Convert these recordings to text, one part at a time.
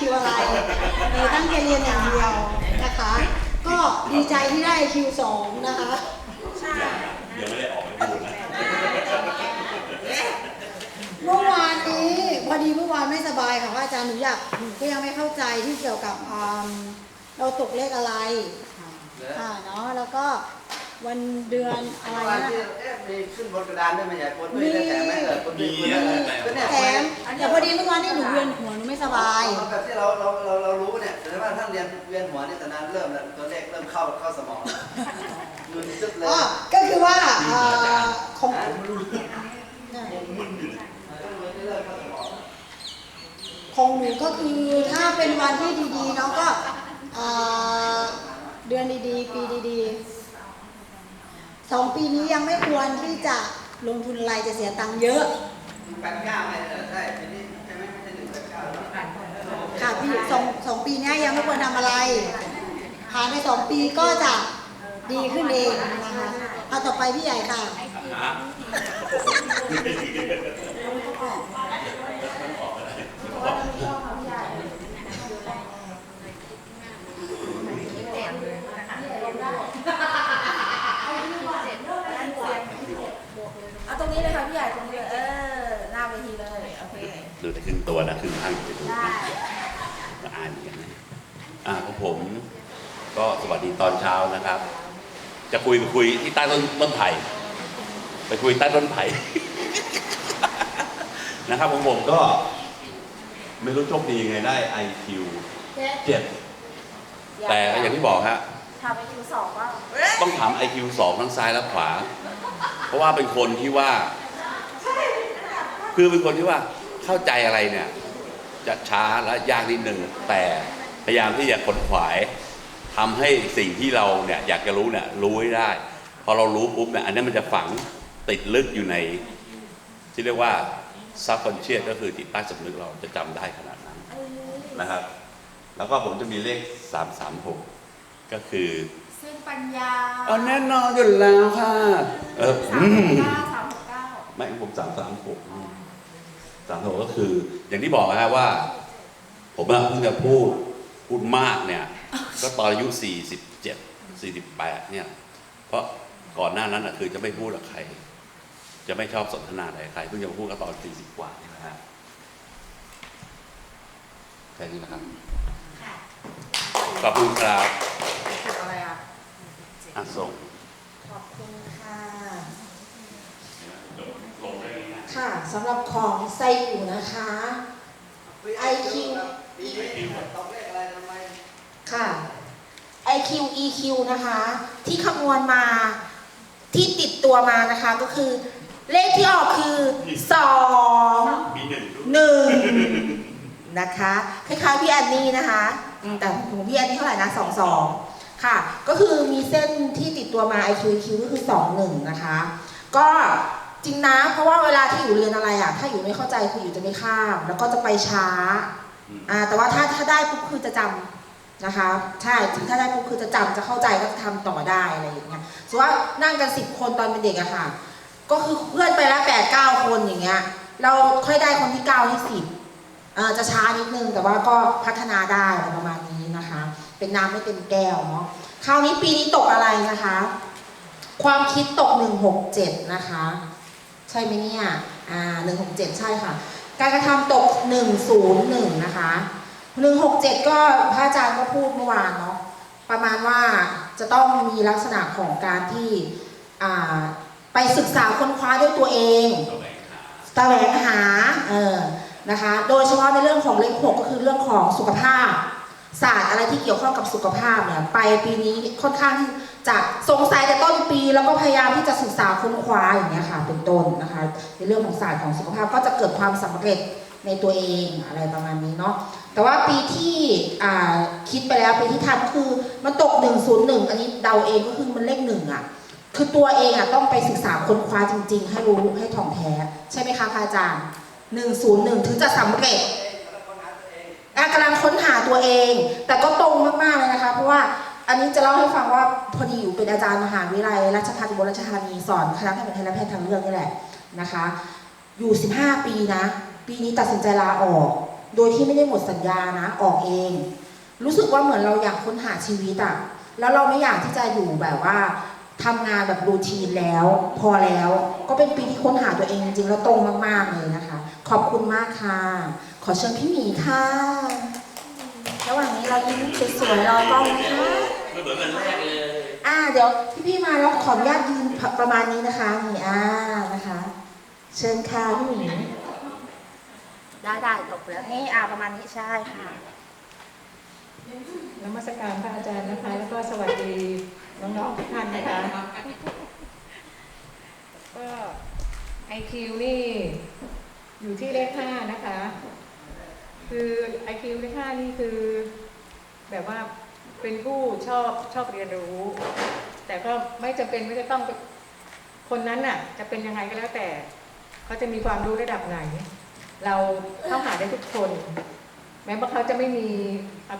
คิวอะไรเออตั้งใจเรียนอย่างเดียวนะคะ ก็ดีใจที่ได้คิวสองนะคะใช่ยังไม่ได้ออกไปพูดนะเมื่อวานนี้พอดีเมื่อวานไม่สบายค่ะพระอาจารย์หนูอยากหนูก็ยังไม่เข้าใจที่เกี่ยวกับอ่าเราตกเลขอะไรอ่าเนาะแล้วก็ วันเดือนอะไรวันนะที่เอ๊ะมีขึ้นบนกระดานด้วยไหมใหญ่คนด้วยแต่ไม่เกิดคนด้วยคนด้วยก็เนี่ยแถมแต่พอดีเมื่อวานนี้หนูเวียนหัวหนูไม่สบายเอาแบบที่เราเราเราเรารู้เนี่ยแต่ว่าท่านเรียนเวียนหัวนี่แต่นั้นเริ่มแล้วตัวเลขเริ่มเข้าเข้าสมองมึนซึบเลยอ๋อ ก็คือว่าอ่าของเริ่มเข้าสมองของหนูก็คือถ้าเป็นวันที่ดีๆเนาะก็อ่าเดือนดีๆ ปีดีๆ สองปีนี้ยังไม่ควรที่จะลงทุนอะไรจะเสียตังค์เยอะแปดเก้าไหมเออใช่ปีนี้ใช่ไหมไม่ใช่หนึ่งแปดเก้าค่ะพี่สองสองปีเนี้ยยังไม่ควรทำอะไรผ่านไปสองปีก็จะดีขึ้นเองนะคะเอาต่อไปพี่ใหญ่ค่ะ ฮะ เอาตรงนี้เลยค่ะพี่ใหญ่ตรงนี้เลยเออหน้าเวทีเลยโอเค ดูแต่ครึ่งตัวนะครึ่งข้างอยู่ดู ได้ ก็อ่านเหมือนกันนะอ่าของผมก็สวัสดีตอนเช้านะครับ จะ คุยไปคุยที่ใต้ต้นต้นไผ่ไปคุยใต้ต้นไผ่นะครับของผมก็ไม่รู้โชคดียังไงได้ IQ เจ็ดแต่ก็อย่างที่บอกฮะทำไปคิวสองว่าต้องถาม IQ สองทั้งซ้ายและขวา เพราะว่าเป็นคนที่ว่า คือเป็นคนที่ว่าเข้าใจอะไรเนี่ย จะช้าและยากนิดนึงแต่พยายามที่จะขนขวาย ทำให้สิ่งที่เราเนี่ยอยากจะรู้เนี่ยรู้ให้ได้พอเรารู้ปุ๊บเนี่ยอันนี้มันจะฝังติดลึกอยู่ใน ที่เรียกว่า subconscious ก็คือจิตใต้สำนึกเราจะจำได้ขนาดนั้นเออนะครับ แล้วก็ผมจะมีเลข 336 ก็คือเส้นปัญญาเอาแน่นอนอยู่แล้วค่ะเออสาอืมหมกเก้าสามหกเก้าไม่ผมสามสามหกสามหกก็คือ อย่างที่บอกนะฮะว่า ผมอะเพิ่งจะพูดพูดมากเนี่ย ก็ตอนอายุสี่สิบเจ็ดสี่สิบแปดเนี่ย เพราะก่อนหน้านั้นอะคือจะไม่พูดกับใคร จะไม่ชอบสนทนาอะไรกับใครเพิ่งจะมาพูดก็ตอนสี่สิบกว่านี่นะฮะแค่นี้นะครับขอบคุณครับถูกอะไรอะอะส่งขอบคุณค่ะค่ะสำหรับของไซอูนะคะ IQ ปีนี้ตองเค่ะ IQ EQ นะคะ ที่คำนวณมาที่ติดตัวมานะคะก็คือ เลขที่ออกคือ2มีหนึ่งด้วยหนึ่งนะคะคล้ายๆพี่แอนนี่นะคะอืมแต่ของพี่แอนนี่เท่าไหร่นะสองสองค่ะ ก็คือมีเส้นที่ติดตัวมา IQ EQ ก็คือสองหนึ่งนะคะ ก็จริงนะเพราะว่าเวลาที่อยู่เรียนอะไรอะถ้าอยู่ไม่เข้าใจคืออยู่จะไม่ข้าม แล้วก็จะไปช้าอ่าแต่ว่าถ้าถ้าได้ปุ๊บคือจะจำ นะคะใช่ถึงถ้าได้ปุ๊บคือจะจำจะเข้าใจก็จะทำต่อได้อะไรอย่างเงี้ยสมมติว่านั่งกันสิบคนตอนเป็นเด็กอะค่ะ ก็คือเพื่อนไปแล้วแปดเก้าคนอย่างเงี้ย เราค่อยได้คนที่เก้าที่สิบอ่อจะช้านิดนึงแต่ว่าก็พัฒนาได้อะไรประมาณนี้นะคะ เป็นน้ำไม่เต็มแก้วเนาะคราวนี้ปีนี้ตกอะไรนะคะ ความคิดตก167นะคะ ใช่ไหมเนี่ยอ่า167ใช่ค่ะ การกระทำตก101นะคะ 167ก็พระอาจารย์ก็พูดเมื่อวานเนาะประมาณว่าจะต้องมีลักษณะของการที่อ่าไปศึกษาค้นคว้าด้วยตัวเองแสวงหาเออนะคะ โดยเฉพาะในเรื่องของเลขหกก็คือเรื่องของสุขภาพ ศาสตร์อะไรที่เกี่ยวข้องกับสุขภาพเนี่ยไปปีนี้ค่อนข้างที่จะสงสัยแต่ต้นปีแล้วก็พยายามที่จะศึกษาค้นคว้าอย่างเงี้ยค่ะเป็นต้นนะคะ ในเรื่องของศาสตร์ของสุขภาพก็จะเกิดความสำเร็จ ในตัวเองอะไรประมาณนี้เนาะแต่ว่าปีที่คิดไปแล้วปีที่ทำคือมันตก 101 อันนี้เดาเองก็คือมันเลขหนึ่งอะคือตัวเองอะต้องไปศึกษาค้นคว้าจริง ๆ ให้รู้ให้ถ่องแท้ ใช่ไหมคะพระอาจารย์ 101 ถึงจะสำเร็จอะกำลังค้นหาตัวเอง แต่ก็ตรงมากๆเลยนะคะ เพราะว่าอันนี้จะเล่าให้ฟังว่าพอดีอยู่เป็นอาจารย์มหาวิทยาลัยราชภัฏอุบลราชธานีสอนคณะแพทย์แผนไทยและแพทย์ทางเลือกนี่แหละนะคะ อยู่ 15 ปีนะ ปีนี้ตัดสินใจลาออก โดยที่ไม่ได้หมดสัญญานะออกเอง รู้สึกว่าเหมือนเราอยากค้นหาชีวิตอะแล้วเราไม่อยากที่จะอยู่แบบว่าทำงานแบบรูทีนแล้ว พอแล้ว ก็เป็นปีที่ค้นหาตัวเองจริงๆแล้วตรงมาก ๆ เลยนะคะ ขอบคุณมากค่ะ ขอเชิญพี่หมีค่ะระหว่างนี้เรายิ้มสวยๆรอกล้องนะคะไม่เหมือนกันแรกเลยอ่าเดี๋ยวพี่ๆมาแล้วขออนุญาตยืนประมาณนี้นะคะนี่อ่านะคะ เชิญค่ะพี่หมี ได้ได้ตกแล้วนี่อ่าประมาณนี้ใช่ค่ะนมัสการพระอาจารย์นะคะ แล้วก็สวัสดีน้องๆทุกท่านนะคะ ก็ไอคิวนี่อยู่ที่เลขห้านะคะ คือไอคิวเลขห้านี่คือ แบบว่าเป็นผู้ชอบชอบเรียนรู้ แต่ก็ไม่จำเป็นไม่ได้ต้องคนนั้นน่ะ จะเป็นยังไงก็แล้วแต่ เขาจะมีความรู้ระดับไหน เราเข้าหาได้ทุกคน แม้ว่าเขาจะไม่มี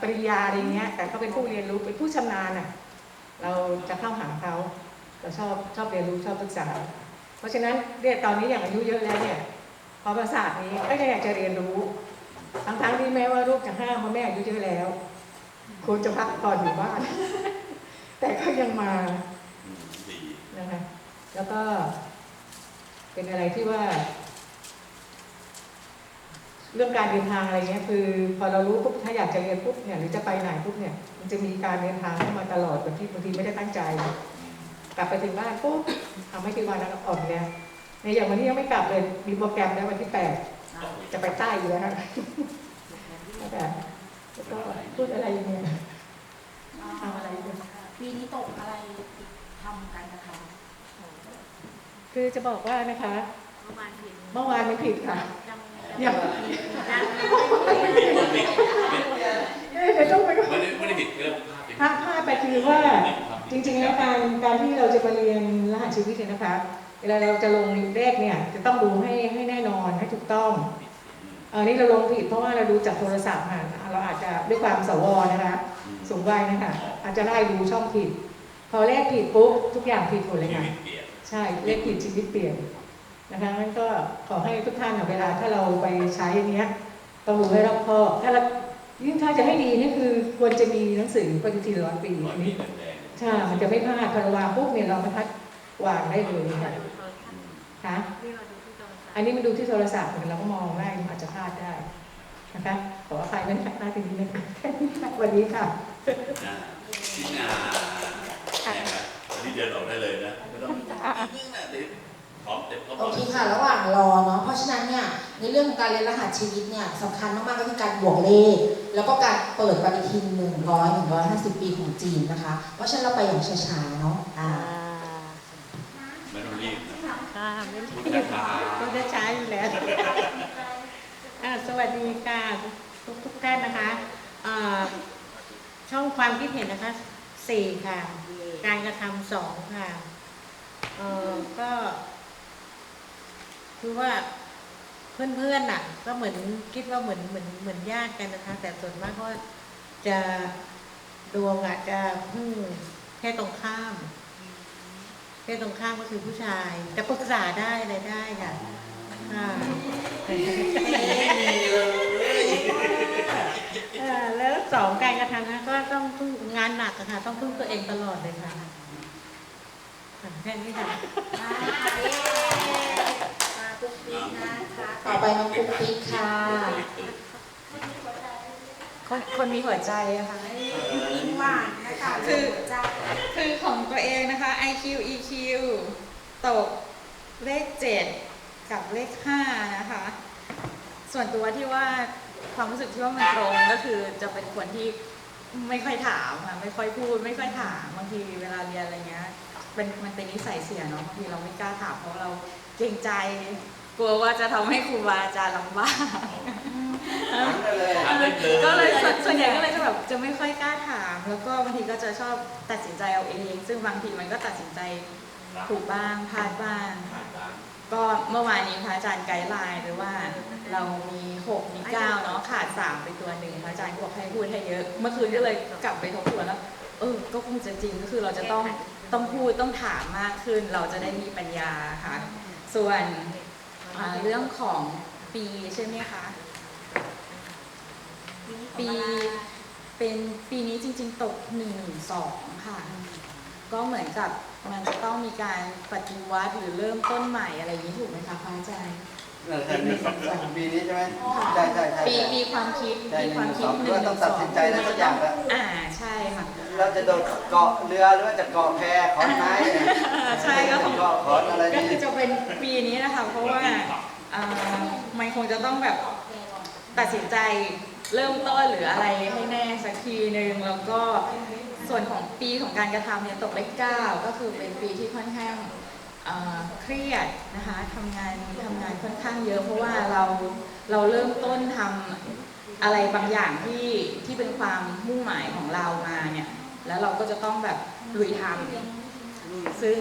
ปริญญาอะไรเงี้ย แต่เขาเป็นผู้เรียนรู้เป็นผู้ชำนาญอะเราจะเข้าหาเขาเราชอบชอบเรียนรู้ชอบศึกษา เพราะฉะนั้นเนี่ยตอนนี้อย่างอายุเยอะแล้วเนี่ยพอประสาทนี้ก็ยังอยากจะเรียนรู้ทั้งๆที่แม้ว่าลูกจะห้ามว่าแม่อายุเยอะแล้วควรจะพักผ่อนอยู่บ้านแต่ก็ยังมาดีนะคะแล้วก็เป็นอะไรที่ว่า เรื่องการเดินทางอะไรเงี้ยคือพอเรารู้ปุ๊บถ้าอยากจะเรียนปุ๊บเนี่ยหรือจะไปไหนปุ๊บเนี่ยมันจะมีการเดินทางเข้ามาตลอดบางทีบางทีไม่ได้ตั้งใจ กลับไปถึงบ้านปุ๊บทำไม่กี่วันแล้วก็ออกแล้วในอย่างวันนี้ยังไม่กลับเลยมีโปรแกรมแล้ววันที่แปดจะไปใต้อยู่แล้วนะแล้วก็แล้วก็พูดอะไรอย่างเงี้ยทำอะไรเนี่ยปีนี้ตกอะไรทำกันนะคะ คือจะบอกว่านะคะประมาณผิดเมื่อวานมันผิดค่ะ ยังยังยังเอ๊ะเดี๋ยวต้องไปไม่ได้ไม่ได้ผิดเรื่องภาพพลาดพลาดไปคือว่าจริงๆแล้วการการที่เราจะมาเรียนรหัสชีวิตเนี่ยนะคะเวลาเราจะลงเลขเนี่ยจะต้องดูให้ให้แน่นอนให้ถูกต้องเอันนี้เราลงผิดเพราะว่าเราดูจากโทรศัพท์ค่ะเราอาจจะด้วยความสวนะคะสูงวัยนะคะอาจจะไล่ดูช่องผิด พอเลขผิดปุ๊บทุกอย่างผิดหมดเลยชีค่ะวิตเปลี่ยนใช่เลขผิดชีวิตเปลี่ยน นะคะงั้นก็ขอให้ทุกท่านอะเวลาถ้าเราไปใช้อันเนี้ยต้องดูให้รอบคอบถ้าเรายิ่งถ้าจะให้ดีนี่คือควรจะมีหนังสือปฏิทินร้อยปีร้อยอันปีนี้แดงใช่มันจะไม่พลาดพอเราวางปุ๊บเนี่ยเราบรรทัดวางได้เลยค่ะค่ะที่เราดูที่โทรศัพท์อันนี้มันดูที่โทรศัพท์เราก็มองได้มันอาจจะพลาดได้นะคะขออภัยไม่พลาดทีนี้นะคะแค่นี้ค่ะวันนี้ค่ะๆนะที่นาเนี่ยนะวันนี้เดินออกได้เลยนะไม่ต้องยิ่งนะเดี๋ยว พร้อมเต็มก็พโอร้อมเคค่ะ ระหว่างรอเนาะ เพราะฉะนั้นเนี่ย ในเรื่องของการเรียนรหัสชีวิตเนี่ยสำคัญมาก ๆ ก็คือการบวกเลข แล้วก็การเปิดปฏิทิน 100 150 ปีของจีนนะคะ เพราะฉะนั้นเราไปอย่างช้า ๆ เนาะอ่า ไม่ต้องรีบนะค่ะไม่พูดได้ช้าก็จะใช้อยู่แล้วอ่าสวัสดีค่ะทุกทุกๆท่านนะคะอ่าช่องความคิดเห็นนะคะสี่ค่ะ การกระทำสองค่ะเออก็ คือว่าเพื่อนๆน่ะ ก็เหมือนคิดว่าเหมือนเหมือนเหมือนญาติกันนะคะ แต่ส่วนมากก็จะดวงอาจจะพึ่งเพศตรงข้ามเพศตรงข้ามก็คือผู้ชาย จะปรึกษาได้อะไรได้ค่ะค่ะแล้วสองการกระทำนะก็ต้องพึ่งงานหนักค่ะ ต้องพึ่งตัวเองตลอดเลยค่ะแค่นี้ค่ะ อ่าเย้มาปุ๊บปีนะคะ ต่อไปน้องปุ๊กปิ๊กค่ะ คนคนมีหัวใจอะค่ะ ยิ้มหวานนะคะคือ หัวใจคือของตัวเองนะคะ IQ EQ ตกเลข 7 กับเลข 5 นะคะ ส่วนตัวที่ว่าความรู้สึกที่ว่ามันตรงก็คือจะเป็นคนที่ไม่ค่อยถามค่ะไม่ค่อยพูด ไม่ค่อยถามบางทีเวลาเรียนอะไรเงี้ยเป็นมันเป็นนิสัยเสียเนาะบางทีเราไม่กล้าถามเพราะเรา เกรงใจ กลัวว่าจะทำให้ครูบาอาจารย์ลำบาก ถามได้เลยถามได้เลย ก็เลยส่วนส่วนใหญ่ก็เลยจะแบบจะไม่ค่อยกล้าถาม แล้วก็บางทีก็จะชอบตัดสินใจเอาเอง ซึ่งบางทีมันก็ตัดสินใจถูกบ้างพลาดบ้างก็เมื่อวานนี้พระอาจารย์ไกด์ไลน์หรือว่าเรามี6มี9เนาะขาด3ไปตัวหนึ่งพระอาจารย์ก็บอกให้พูดให้เยอะ เมื่อคืนก็เลยกลับไปทบทวนแล้ว เออ ก็คงจะจริงก็คือเราจะต้องต้องพูดต้องถามมากขึ้น เราจะได้มีปัญญาค่ะ ส่วนอ่าเรื่องของปีใช่ไหมคะ ปีเป็นปีนี้จริง ๆ ตกหนึ่งสองค่ะ ก็เหมือนกับมันจะต้องมีการปฏิวัติหรือเริ่มต้นใหม่อะไรอย่างนี้ถูกไหมคะพระอาจารย์นั่นแหละปีปีนี้ใช่ไหมค่ะใช่ใช่ใช่ปีมีความคิดใช่มีความคิดหนึ่งสองต้องตัดสินใจอะไรสักอย่างละอ่าใช่ค่ะ เราจะโดดเกาะเรือหรือว่าจะเกาะแพขอนไม้เนี่ยใช่ก็คงเกาะขอนอะไรก็นี่คือจะเป็นปีนี้นะคะ เพราะว่าอ่ามันคงจะต้องแบบตัดสินใจเริ่มต้นหรืออะไรให้แน่สักทีหนึ่งแล้วก็ส่วนของปีของการกระทำเนี่ยตกเลขเก้าก็คือเป็นปีที่ค่อนข้างอ่าเครียดนะคะทำงานทำงานค่อนข้างเยอะ เพราะว่าเราเราเริ่มต้นทำอะไรบางอย่างที่ที่เป็นความมุ่งหมายของเรามาเนี่ย แล้วเราก็จะต้องแบบลุยทำซึ่ง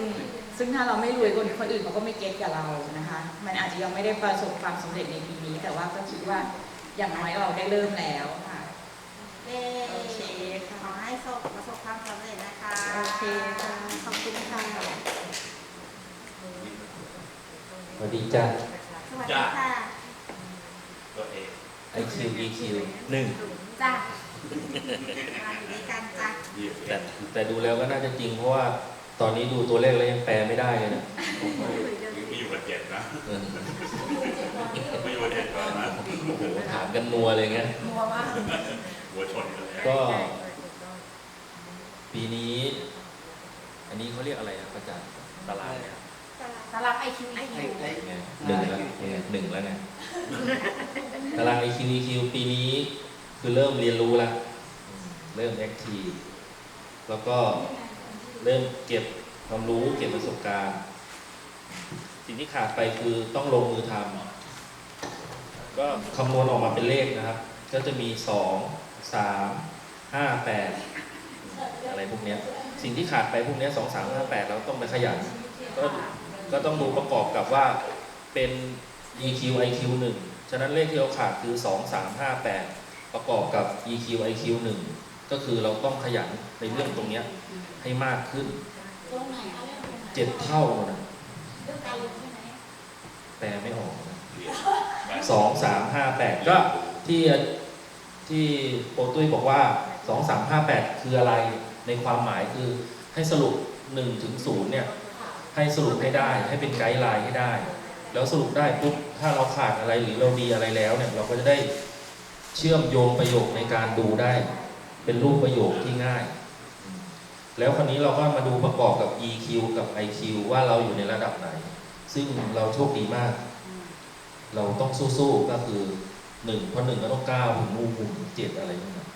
ซึ่งถ้าเราไม่รวยคนคนอื่นเขาก็ไม่เก็ตกับเรานะคะ มันอาจจะยังไม่ได้ประสบความสำเร็จในปีนี้ แต่ว่าก็คิดว่าอย่างน้อยเราได้เริ่มแล้วค่ะเย้โอเคค่ะขอให้ประสบประสบความสำเร็จนะคะโอเคค่ะขอบคุณค่ะสวัสดีจ้าสวัสดีค่ะตัวเอง IQ EQ หนึ่งจ้ะมา อยู่ด้วยกันจ้ะแต่แต่ดูแล้วก็น่าจะจริงเพราะว่าตอนนี้ดูตัวเลขแล้วยังแปลไม่ได้เลยนะมีอยู่กับเจ็ดนะเออไม่อยู่กับเจ็ดก่อนนะโอ้โหถามกันนัวเลยไงมัวมากหัวชนกันเลยก็ ปีนี้ อันนี้เขาเรียกอะไรนะอาจารย์ตลาดเนี่ยตารางไอคิวไอคิวไอ้ไงหนึ่งแล้วไงหนึ่งแล้วไงตาราง IQ EQ ปีนี้ คือเริ่มเรียนรู้แล้ว เริ่มแอคทีฟแล้วก็เริ่มเก็บความรู้เก็บประสบการณ์ สิ่งที่ขาดไปคือต้องลงมือทำก็คำนวณออกมาเป็นเลขนะครับ ก็จะมีสองสามห้าแปดอะไรพวกนี้สิ่งที่ขาดไปพวกนี้สองสามห้าแปดเราต้องไปขยันก็ก็ต้องดูประกอบกับว่าเป็น EQ IQ 1ฉะนั้นเลขที่เราขาดคือ2 3 5 8ปด ระกอบกับ EQ IQ 1ก็คือเราต้องขยันในเรื่องตรงเนี้ยให้มากขึ้นเจ็ดเท่านะแปลไม่ออกนะสองสามห้าแปดก็ที่ที่โปรตุ้ยบอกว่าสองสามห้าแปดคืออะไรในความหมายคือให้สรุปหนึ่งถึงศูนย์เนี่ยให้สรุปให้ได้ให้เป็นไกด์ไลน์ให้ได้ แล้วสรุปได้ปุ๊บถ้าเราขาดอะไรหรือเราดีอะไรแล้วเนี่ยเราก็จะได้ เชื่อมโยงประโยคในการดูได้ เป็นรูปประโยคที่ง่าย แล้วคราวนี้เราก็มาดูประกอบกับ EQ กับ IQ ว่าเราอยู่ในระดับไหน ซึ่งเราโชคดีมาก เราต้องสู้ๆก็คือหนึ่งเพราะหนึ่งก็ต้องเก้าถึงมูถึงเจ็ดอะไรนี่นะ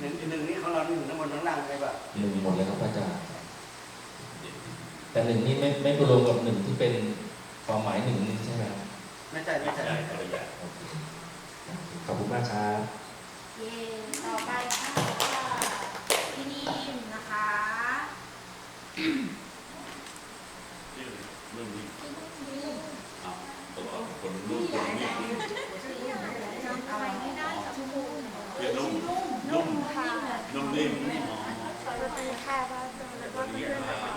หนึ่งหนึ่งนี่ของเรานี่อยู่ทั้งบนทั้งล่างเลยป่ะหนึ่งหมดเลยครับอาจารย์แต่หนึ่งนี่ไม่ไม่ไปรวมกับหนึ่งที่เป็นความหมายหนึ่งนี่ใช่ไหมครับไม่ใช่ไม่ใช่ใช่ ภรรยาโอเคขอบคุณมากครับเย้ต่อไปค่ะพี่นิ่มนะคะรุ่นนี้อ้าวตัวคนรุ่นคนนี้จำอะไรไม่ได้กับคุณเรียกนุ่มนุ่มค่ะนุ่มนิ่มสวัสดีค่ะพระอาจารย์แล้วก็เพื่อนๆนะคะ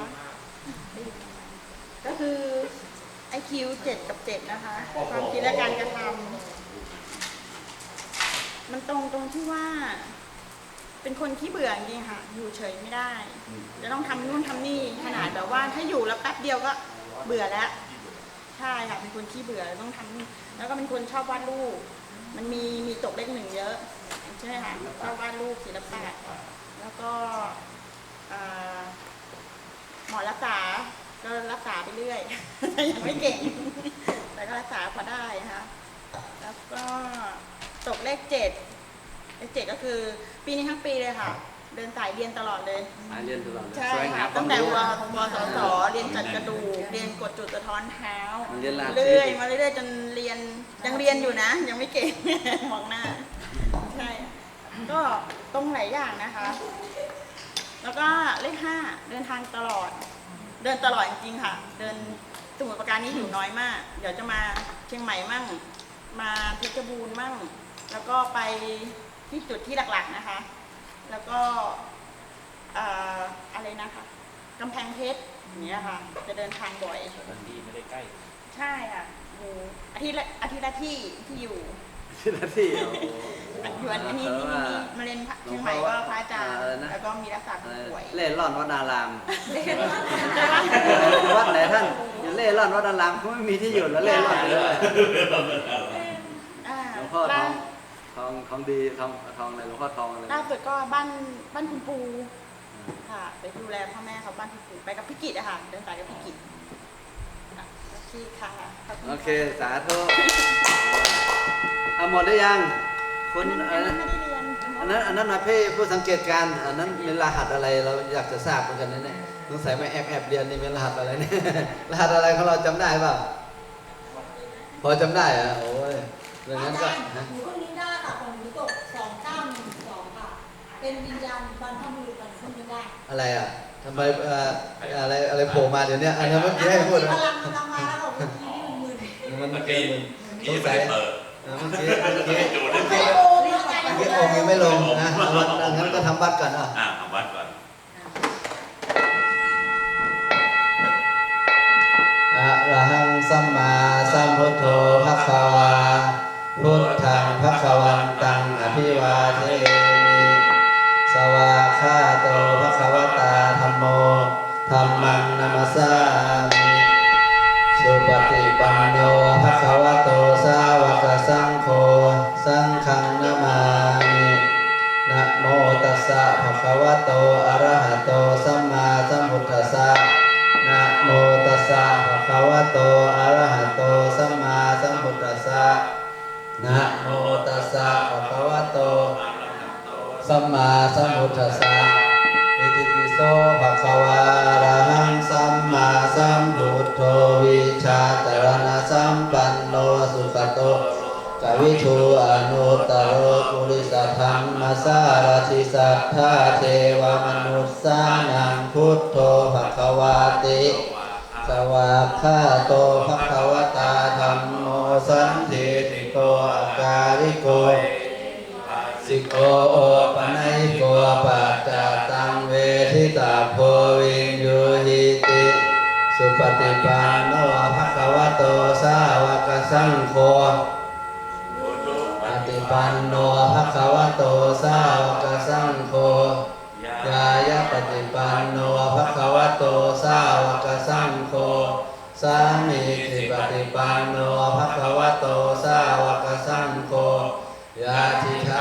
ก็คือ IQ 7 กับ 7 นะคะ ความคิดและการกระทำ มันตรงตรงที่ว่า เป็นคนขี้เบื่อจริงๆค่ะ อยู่เฉยไม่ได้ จะต้องทำนู่นทำนี่ขนาดแบบว่า ถ้าอยู่แล้วแป๊บเดียวก็เบื่อแล้ว ใช่ค่ะ เป็นคนขี้เบื่อต้องทำนู่นแล้วก็เป็นคนชอบวาดรูป มันมีมีตกเลขหนึ่งเยอะ ใช่ไหมคะชอบวาดรูปศิลปะแล้วก็เอ่อหมอรักษาก็รักษาไปเรื่อยยังไม่เก่ง แต่ก็รักษาพอได้นะคะแล้วก็ ตกเลขเจ็ดเลขเจ็ดก็คือ ปีนี้ทั้งปีเลยค่ะ เดินสายเรียนตลอดเลยมาเรียนตลอดเลยใช่แสวงหาค่ะควาตั้มงแต่รู้ววสสเรียนจัดกระดูกเรียนกดจุดสะท้อนเท้ามันเรียนลาดเรื่อยมาเรื่อยๆจนเรียนยังเรียนอยู่นะ ยังไม่เก่ง มองหน้า ใช่ ก็ตรงหลายอย่างนะคะ แล้วก็เลขห้าเดินทางตลอด เดินตลอดจริงๆค่ะ เดินสมุทรปราการนี้อยู่น้อยมาก เดี๋ยวจะมาเชียงใหม่มั่ง มาเพชรบูรณ์มั่ง แล้วก็ไปที่จุดที่หลักๆนะคะ แล้วก็เอ่ออะไรนะคะกำแพงเพชรอย่างเงี้ยค่ะ จะเดินทางบ่อยทันทีไม่ได้ใกล้ ใช่ค่ะอยู่อาทิตย์ละอาทิตย์ละที่ที่อยู่ที่หน้าที่เอาใอยู่อันนี้นี่นี่มาเรียนเชียงใหม่ก็พระอาจารย์แล้วก็มีรักษาผู้ป่วยเล่ร่อนวัดอารามวัดไหนท่านอย่าเล่ร่อนวัดอารามเขาไม่มีที่อยู่แล้วเล่ร่อนไปเลย อ่า หลวงพ่อท ล่า องท องทองดีทองทองอะไรหลวงพ่อทองอะไรล่าสุดก็บ้านบ้านคุณปูค่ะ ไปดูแลพ่อแม่เขาบ้านคุณปูไปกับพี่กิตอะค่ะเดินสายกับพี่กิตอะโอเคค่ะขบณโอเคสาธุเอาหมดได้ยังคุณอะไรนะไม่ได้เรียนอันนั้นอันนั้นนะพี่ผู้สังเกตการณ์อันนั้นเป็นรหัสอะไรเราอยากจะทราบเหมือนกันนะเนี่ยสงสัยมาแอบแอบเรียนนี่เป็นรหัสอะไรเนี่ย รหัสอะไรของเราจำได้เปล่าพอจำได้เหรอะโอ้ยเรื่องอานั้นก็จารย์ฮะ หนูคนนี้ได้ค่ะของหนูตกสองเก้าหนึ่งสองค่ะ เป็นวิญญาณบรรพบุรุษของคนนี้ได้อะไรอะทำไมเอ่ออะไรอะไรโผล่มาเดี๋ยวนี้อันนั้นเมื่อกี้ให้พูดพนะลังมันทำมาแล้วของเมื่อกี้นี่มันมึนมันเมื่เมื่ออกี้กี้มันสพี่งไม่สัยได้เปิดเออเมื่อกี้เมื่อกี้ดูไม่นะโอ้ยอาจารย์เมื่อกี้องค์ยังไม่ลงนะเอาวันงั้นก็ทำวัดก่อนอะอ่าทำวัดก่อนอะระหังสัมมาสัมพุทโธภะคะวาพุท สสามิสุปฏิปันโนภะคะวะโตสาวกสังโฆสังฆังนามามินะโมตัสสะภะคะวะโตอะระหะโตสัมมาสัมพุทธัสสะนะโมตัสสะภะคะวะโตอะระหะโตสัมมาสัมพุทธัสสะนะโมตัสสะภะคะวะโตสัมมาสัมพุทธัสสะ อิติปิโสภะคะวะอะระหังสัมมาสัมพุทโธวิชาตรณะสัมปันโนสุขโตกวิทูอนุตตรโรปุริสธรรมสารติสัทธาเทวมนุสสานังพุทโธภะคะวาติสวากขาโตภะคะวตาธัมโมสันติติโกอาการิโกสิโกโอปนัยโกปัจจตังเวทิ ตาโพวินยูหิติ สุปฏิปันโนภะคะวะโตสาวกสังโฆปฏิปันโนภะคะวะโตสาวกสังโฆยายะปฏิปันโนภะคะวะโตสาวกสังโฆสามีติปฏิปันโนภะคะวะโตสาวกสังโฆยาทิท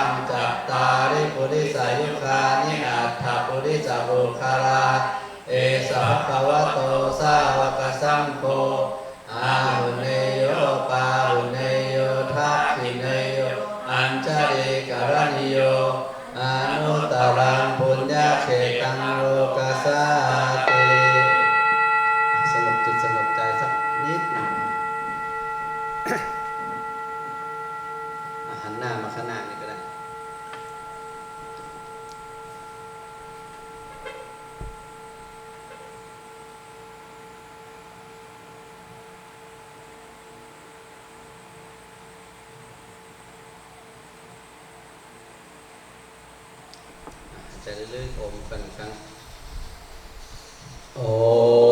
ตาริปุริสายุคานิอัตถปุริสบุคาราเอสะภะคะวะโตสาวกสังโฆอาหุเน เรื่อ